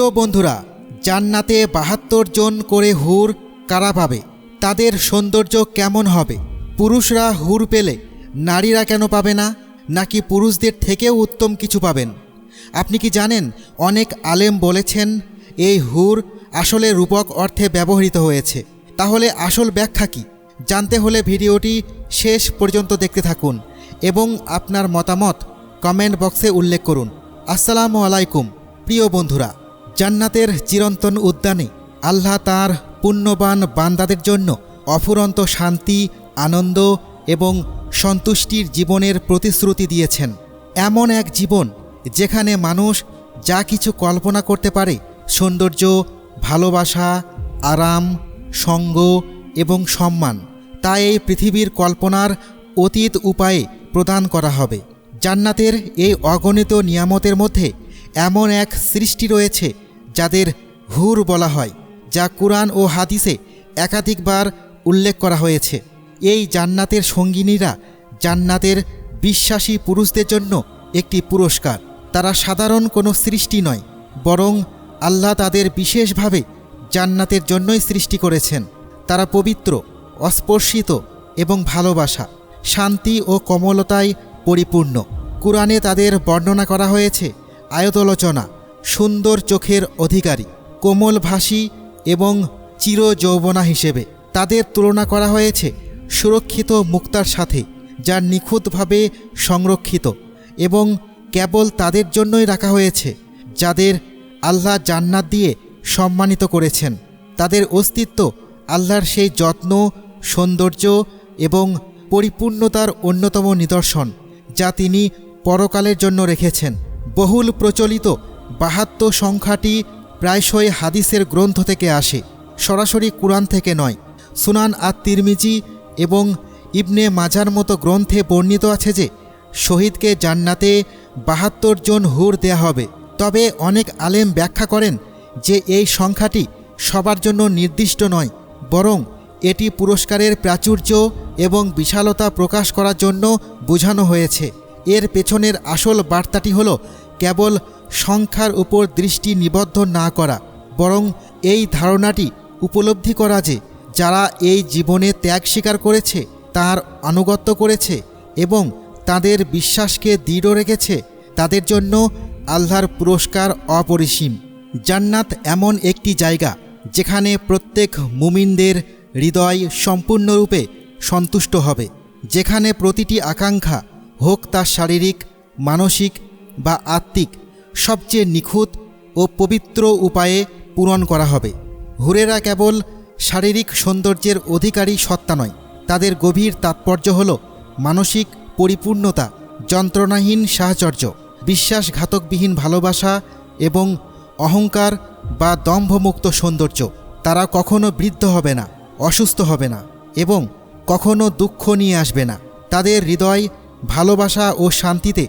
প্রিয় বন্ধুরা, জান্নাতে বাহাত্তর জন করে হুর কারা পাবে? তাদের সৌন্দর্য কেমন হবে? পুরুষরা হুর পেলে নারীরা কেন পাবে না? নাকি পুরুষদের থেকেও উত্তম কিছু পাবেন? আপনি কি জানেন, অনেক আলেম বলেছেন, এই হুর আসলে রূপক অর্থে ব্যবহৃত হয়েছে। তাহলে আসল ব্যাখ্যা কি? জানতে হলে ভিডিওটি শেষ পর্যন্ত দেখতে থাকুন এবং আপনার মতামত কমেন্ট বক্সে উল্লেখ করুন। আসসালামু আলাইকুম, প্রিয় বন্ধুরা। জান্নাতের চিরন্তন উদ্যানে আল্লাহ তার পুণ্যবান বান্দাদের জন্য অফুরন্ত শান্তি, আনন্দ এবং সন্তুষ্টির জীবনের প্রতিশ্রুতি দিয়েছেন। এমন এক জীবন যেখানে মানুষ যা কিছু কল্পনা করতে পারে, সৌন্দর্য, ভালোবাসা, আরাম, সঙ্গ এবং সম্মান, তা এই পৃথিবীর কল্পনার অতীত উপায়ে প্রদান করা হবে। জান্নাতের এই অগণিত নিয়ামতের মধ্যে এমন এক সৃষ্টি রয়েছে যাদের হুর বলা হয়, যা কুরআন ও হাদিসে একাধিকবার উল্লেখ করা হয়েছে। এই জান্নাতের সঙ্গিনীরা জান্নাতের বিশ্বাসী পুরুষদের জন্য একটি পুরস্কার। তারা সাধারণ কোনো সৃষ্টি নয়, বরং আল্লাহ তাদের বিশেষভাবে জান্নাতের জন্যই সৃষ্টি করেছেন। তারা পবিত্র, অস্পর্শিত এবং ভালোবাসা, শান্তি ও কমলতায় পরিপূর্ণ। কোরআনে তাদের বর্ণনা করা হয়েছে আয়তলোচনা, সুন্দর চোখের অধিকারী কোমল ভাষী এবং চির যৌবনা হিসেবে। তাদের তুলনা করা হয়েছে সুরক্ষিত মুক্তার সাথে, যা নিখুঁতভাবে সংরক্ষিত এবং কেবল তাদের জন্যই রাখা হয়েছে, যাদের আল্লাহ জান্নাত দিয়ে সম্মানিত করেছেন। তাদের অস্তিত্ব আল্লাহর সেই যত্ন, সৌন্দর্য এবং পরিপূর্ণতার অন্যতম নিদর্শন, যা তিনি পরকালের জন্য রেখেছেন। বহুল প্রচলিত বাহাত্তর সংখ্যাটি প্রায়শই হাদিসের গ্রন্থ থেকে আসে, সরাসরি কুরআন থেকে নয়। সুনান আত তিরমিজি এবং ইবনে মাজার মতো গ্রন্থে বর্ণিত আছে যে, শহীদকে জান্নাতে বাহাত্তর জন হুর দেয়া হবে। তবে অনেক আলেম ব্যাখ্যা করেন যে, এই সংখ্যাটি সবার জন্য নির্দিষ্ট নয়, বরং এটি পুরস্কারের প্রাচুর্য এবং বিশালতা প্রকাশ করার জন্য বোঝানো হয়েছে। এর পেছনের আসল বার্তাটি হল কেবল সংখ্যার উপর দৃষ্টি নিবদ্ধ না করা, বরং এই ধারণাটি উপলব্ধি করা যে যারা এই জীবনে ত্যাগ স্বীকার করেছে, তার আনুগত্য করেছে এবং তাদের বিশ্বাসকে দৃঢ় রেখেছে, তাদের জন্য আল্লাহর পুরস্কার অপরিসীম। জান্নাত এমন একটি জায়গা যেখানে প্রত্যেক মুমিনদের হৃদয় সম্পূর্ণরূপে সন্তুষ্ট হবে, যেখানে প্রতিটি আকাঙ্ক্ষা হোক তা শারীরিক, মানসিক বা আত্মিক, সবচেয়ে নিখুঁত ও পবিত্র উপায়ে পূরণ করা হবে। হুরেরা কেবল শারীরিক সৌন্দর্যের অধিকারী সত্তা নয়, তাদের গভীর তাৎপর্য হল মানসিক পরিপূর্ণতা, যন্ত্রণাহীন সাহচর্য, বিশ্বাসঘাতকবিহীন ভালোবাসা এবং অহংকার বা দম্ভমুক্ত সৌন্দর্য। তারা কখনো বৃদ্ধ হবে না, অসুস্থ হবে না এবং কখনো দুঃখ নিয়ে আসবে না। তাদের হৃদয় ভালোবাসা ও শান্তিতে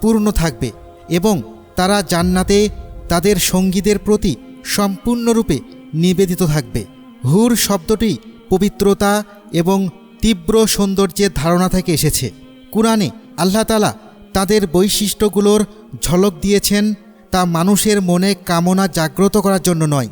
পূর্ণ থাকবে এবং তারা জান্নাতে তাদের সঙ্গীদের প্রতি সম্পূর্ণরূপে নিবেদিত থাকবে। হুর শব্দটি পবিত্রতা এবং তীব্র সৌন্দর্যের ধারণা থেকে এসেছে। কুরআনে আল্লাহ তালা তাদের বৈশিষ্ট্যগুলোর ঝলক দিয়েছেন তা মানুষের মনে কামনা জাগ্রত করার জন্য নয়,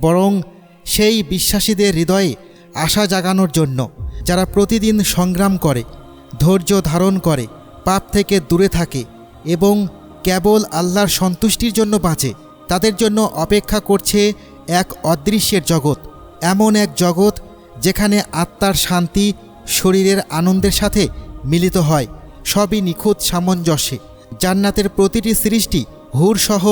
বরং সেই বিশ্বাসীদের হৃদয়ে আশা জাগানোর জন্য, যারা প্রতিদিন সংগ্রাম করে। ধৈর্য ধারণ করে, পাপ থেকে দূরে থাকে এবং কেবল আল্লাহর সন্তুষ্টির জন্য বাঁচে। তাদের জন্য অপেক্ষা করছে এক অদৃশ্যের জগৎ, এমন এক জগৎ যেখানে আত্মার শান্তি, শরীরের আনন্দের সাথে মিলিত হয়, সবই নিখুঁত সামঞ্জস্যে। জান্নাতের প্রতিটি সৃষ্টি হুরসহ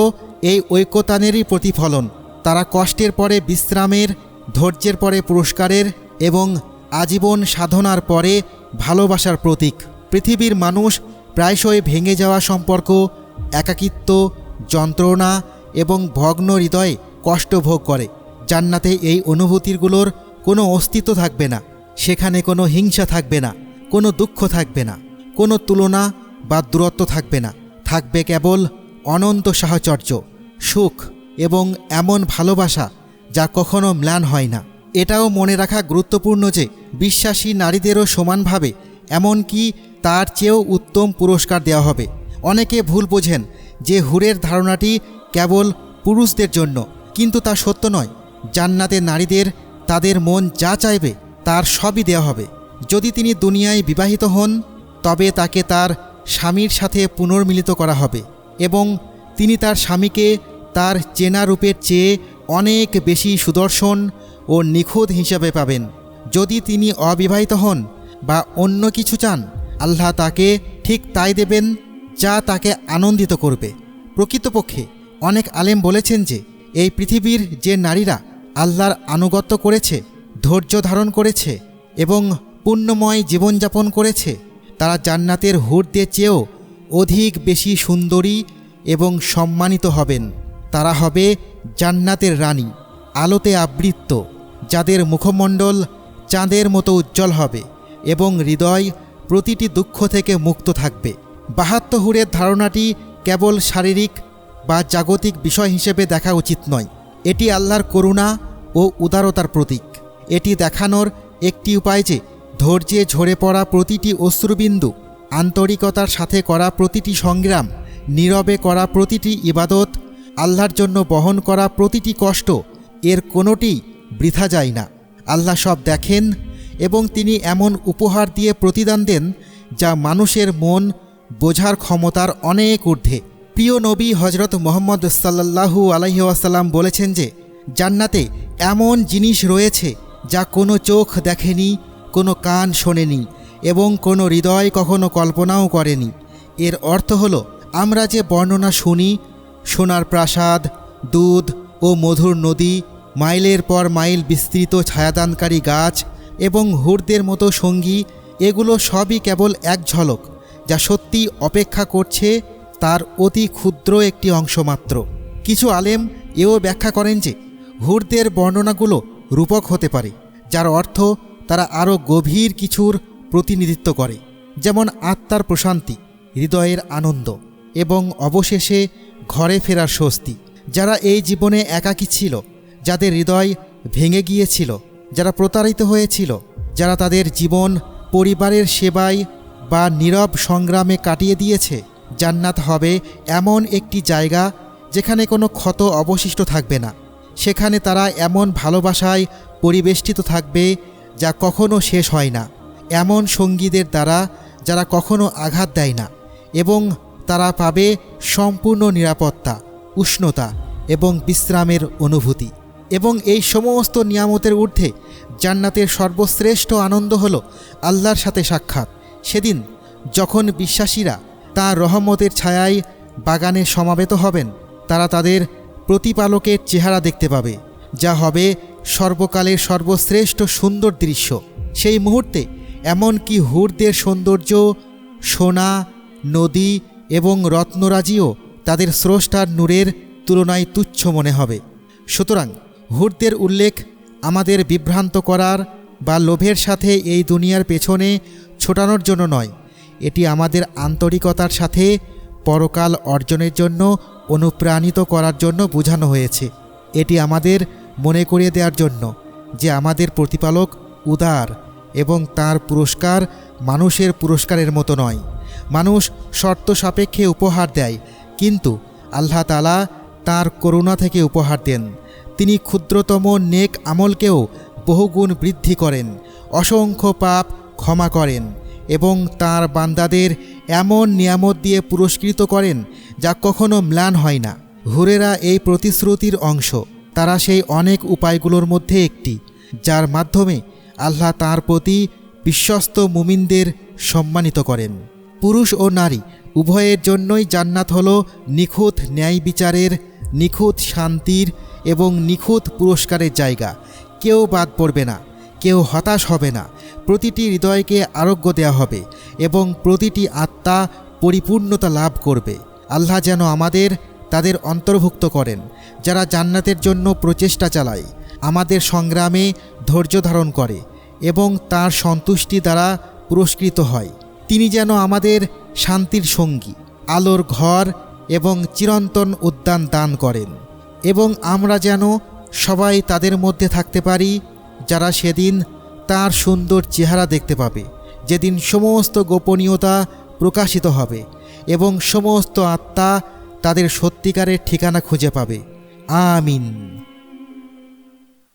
এই ঐক্যতানেরই প্রতিফলন। তারা কষ্টের পরে বিশ্রামের, ধৈর্যের পরে পুরস্কারের এবং আজীবন সাধনার পরে ভালোবাসার প্রতীক। পৃথিবীর মানুষ প্রায়শই ভেঙে যাওয়া সম্পর্ক, একাকিত্ব, যন্ত্রণা এবং ভগ্ন হৃদয়ে কষ্ট ভোগ করে। জান্নাতে এই অনুভূতিগুলোর কোনো অস্তিত্ব থাকবে না। সেখানে কোনো হিংসা থাকবে না, কোনো দুঃখ থাকবে না, কোনো তুলনা বা দূরত্ব থাকবে না। থাকবে কেবল অনন্ত সাহচর্য, সুখ এবং এমন ভালোবাসা যা কখনো ম্লান হয় না। এটাও মনে রাখা গুরুত্বপূর্ণ যে বিশ্বাসী নারীদেরও সমানভাবে, এমনকি তার চেয়েও উত্তম পুরস্কার দেওয়া হবে। অনেকে ভুল বোঝেন যে হুরের ধারণাটি কেবল পুরুষদের জন্য, কিন্তু তা সত্য নয়। জান্নাতে নারীদের, তাদের মন যা চাইবে, তার সবই দেওয়া হবে। যদি তিনি দুনিয়ায় বিবাহিত হন, তবে তাকে তার স্বামীর সাথে পুনর্মিলিত করা হবে এবং তিনি তার স্বামীকে তার চেনা রূপের চেয়ে অনেক বেশি সুদর্শন ও নিখুঁত হিসাবে পাবেন। যদি তিনি অবিবাহিত হন বা অন্য কিছু চান, আল্লাহ তাকে ঠিক তাই দেবেন যা তাকে আনন্দিত করবে। প্রকৃতপক্ষে অনেক আলেম বলেছেন যে, এই পৃথিবীর যে নারীরা আল্লাহর আনুগত্য করেছে, ধৈর্য ধারণ করেছে এবং পুণ্যময় জীবনযাপন করেছে, তারা জান্নাতের হুরদের চেয়েও অধিক বেশি সুন্দরী এবং সম্মানিত হবেন। তারা হবে জান্নাতের রানী, আলোতে আবৃত্ত। যাদের মুখমণ্ডল চাঁদের মতো উজ্জ্বল হবে এবং হৃদয় প্রতিটি দুঃখ থেকে মুক্ত থাকবে। বাহাত্তহুরের ধারণাটি কেবল শারীরিক বা জাগতিক বিষয় হিসেবে দেখা উচিত নয়। এটি আল্লাহর করুণা ও উদারতার প্রতীক। এটি দেখানোর একটি উপায় যে, ধৈর্যে ঝরে পড়া প্রতিটি অশ্রুবিন্দু, আন্তরিকতার সাথে করা প্রতিটি সংগ্রাম, নীরবে করা প্রতিটি ইবাদত, আল্লাহর জন্য বহন করা প্রতিটি কষ্ট, এর কোনোটি বৃথা যায় না। আল্লাহ সব দেখেন এবং তিনি এমন উপহার দিয়ে প্রতিদান দেন যা মানুষের মন বোঝার ক্ষমতার অনেক ঊর্ধ্বে। প্রিয় নবী হজরত মোহাম্মদ সাল্লাহু আলহিহাসাল্লাম বলেছেন যে, জান্নাতে এমন জিনিস রয়েছে যা কোনো চোখ দেখেনি, কোনো কান শোনেনি এবং কোনো হৃদয় কখনো কল্পনাও করেনি। এর অর্থ হল, আমরা যে বর্ণনা শুনি, সোনার প্রাসাদ, দুধ ও মধুর নদী মাইলের পর মাইল বিস্তৃত ছায়াদানকারী গাছ এবং হুরদের মতো সঙ্গী, এগুলো সবই কেবল এক ঝলক, যা সত্যি অপেক্ষা করছে তার অতি ক্ষুদ্র একটি অংশ মাত্র কিছু আলেম এও ব্যাখ্যা করেন যে, হুরদের বর্ণনাগুলো রূপক হতে পারে, যার অর্থ তারা আরও গভীর কিছুর প্রতিনিধিত্ব করে, যেমন আত্মার প্রশান্তি, হৃদয়ের আনন্দ এবং অবশেষে ঘরে ফেরার স্বস্তি। যারা এই জীবনে একাকী ছিল যাদের হৃদয় ভেঙে গিয়েছিল, যারা প্রতারিত হয়েছিল, যারা তাদের জীবন, পরিবারের সেবায় বা নীরব সংগ্রামে কাটিয়ে দিয়েছে, জান্নাত হবে এমন একটি জায়গা যেখানে কোনো ক্ষত অবশিষ্ট থাকবে না। সেখানে তারা এমন ভালোবাসায় পরিবেষ্টিত থাকবে যা কখনো শেষ হয় না। এমন সঙ্গীদের দ্বারা যারা কখনো আঘাত দেয় না এবং তারা পাবে সম্পূর্ণ নিরাপত্তা, উষ্ণতা এবং বিশ্রামের অনুভূতি। এবং এই সমস্ত নিয়ামতের ঊর্ধ্বে জান্নাতের সর্বশ্রেষ্ঠ আনন্দ হল আল্লাহর সাথে সাক্ষাৎ। সেদিন যখন বিশ্বাসীরা তাঁর রহমতের ছায়ায় বাগানে সমাবেত হবেন, তারা তাদের প্রতিপালকের চেহারা দেখতে পাবে, যা হবে সর্বকালের সর্বশ্রেষ্ঠ সুন্দর দৃশ্য। সেই মুহূর্তে এমনকি হুরদের সৌন্দর্য, সোনা, নদী এবং রত্নরাজিও তাদের স্রষ্টার নূরের তুলনায় তুচ্ছ মনে হবে। সুতরাং হুরদের উল্লেখ আমাদের বিভ্রান্ত করার বা লোভের সাথে এই দুনিয়ার পেছনে ছোটানোর জন্য নয়। এটি আমাদের আন্তরিকতার সাথে পরকাল অর্জনের জন্য অনুপ্রাণিত করার জন্য বোঝানো হয়েছে। এটি আমাদের মনে করিয়ে দেওয়ার জন্য যে আমাদের প্রতিপালক উদার এবং তার পুরস্কার মানুষের পুরস্কারের মতো নয়। মানুষ শর্ত সাপেক্ষে উপহার দেয়, কিন্তু আল্লাহ তালা তার করুণা থেকে উপহার দেন। তিনি ক্ষুদ্রতম নেক আমলকেও বহুগুণ বৃদ্ধি করেন, অসংখ্য পাপ ক্ষমা করেন এবং তার বান্দাদের এমন নিয়ামত দিয়ে পুরস্কৃত করেন যা কখনো ম্লান হয় না। হুরেরা এই প্রতিশ্রুতির অংশ। তারা সেই অনেক উপায়গুলোর মধ্যে একটি, যার মাধ্যমে আল্লাহ তার প্রতি বিশ্বস্ত মুমিনদের সম্মানিত করেন। পুরুষ ও নারী, উভয়ের জন্যই জান্নাত হল নিখুঁত ন্যায় বিচারের নিখুঁত শান্তির এবং নিখুঁত পুরস্কারের জায়গা। কেউ বাদ পড়বে না, কেউ হতাশ হবে না। প্রতিটি হৃদয়কে আরোগ্য দেওয়া হবে এবং প্রতিটি আত্মা পরিপূর্ণতা লাভ করবে। আল্লাহ যেন আমাদের, তাদের অন্তর্ভুক্ত করেন, যারা জান্নাতের জন্য প্রচেষ্টা চালায়, আমাদের সংগ্রামে ধৈর্য ধারণ করে এবং তার সন্তুষ্টি দ্বারা পুরস্কৃত হয়। তিনি যেন আমাদের শান্তির সঙ্গী, আলোর ঘর এবং চিরন্তন উদ্যান দান করেন। এবং আমরা যেন সবাই তাদের মধ্যে থাকতে পারি, যারা সেদিন তার সুন্দর চেহারা দেখতে পাবে। যেদিন সমস্ত গোপনীয়তা প্রকাশিত হবে এবং সমস্ত আত্মা তাদের সত্যিকারের ঠিকানা খুঁজে পাবে। আমিন।